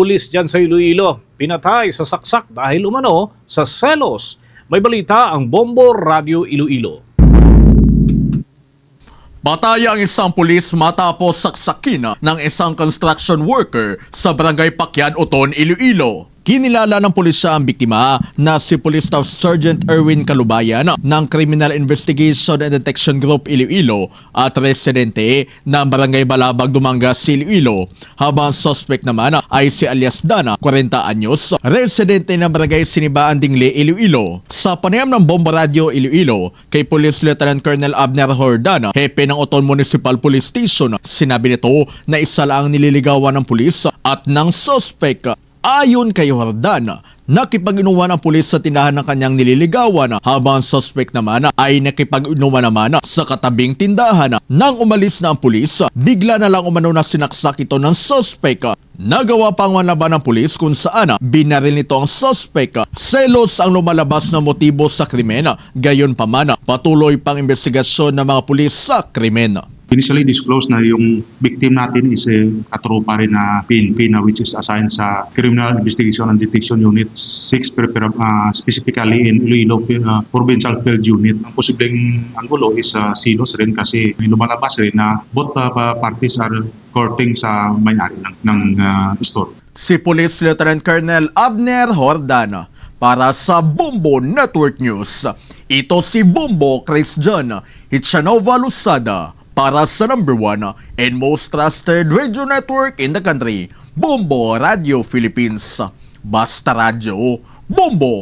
pulis dyan sa Iloilo. Pinatay sa saksak dahil umano sa selos. May balita ang Bombo Radio Iloilo. Patay ang isang pulis matapos saksakin ng isang construction worker sa barangay Pakyan, Oton, Iloilo. Kinilala ng pulisya ang biktima na si Police Staff Sergeant Erwin Kalubayan ng Criminal Investigation and Detection Group Iloilo at residente ng Barangay Balabag, Dumangas, Iloilo. Habang suspect naman ay si alias Dana, 40 anyos, residente ng Barangay Sinibaan Dingle, Iloilo. Sa panayam ng Bomba Radio Iloilo kay Police Lieutenant Colonel Abner Hordana, hepe ng Oton Municipal Police Station, sinabi nito na isa lang ang nililigawan ng pulis at ng suspect Ayon kay Jordan, nakipag-inuman ang pulis sa tindahan ng kanyang nililigawan habang ang suspect naman ay nakipag-inuman naman sa katabing tindahan. Nang umalis na ang pulis, bigla na lang umano na sinaksak ito ng suspect. Nagawa pang manaban ng pulis kung saan binaril nito ang suspect. Selos ang lumalabas na motibo sa krimen, gayon pa man patuloy pang investigasyon ng mga pulis sa krimen. Initially disclosed na yung victim natin is a katropa rin na PNP na which is assigned sa Criminal Investigation and Detection Unit 6 pre- pre- uh, specifically in Iloilo uh, Provincial Field Unit. Ang posibleng anggulo is uh, silos rin kasi may lumalabas rin na both uh, parties are courting sa may-ari ng, ng uh, store. si Police Lieutenant Colonel Abner Hordan para sa Bombo Network News. Ito si Bombo Christian Hitchanova Lusada para sa number one and most trusted radio network in the country, Bombo Radio Philippines. Basta Radio, Bombo!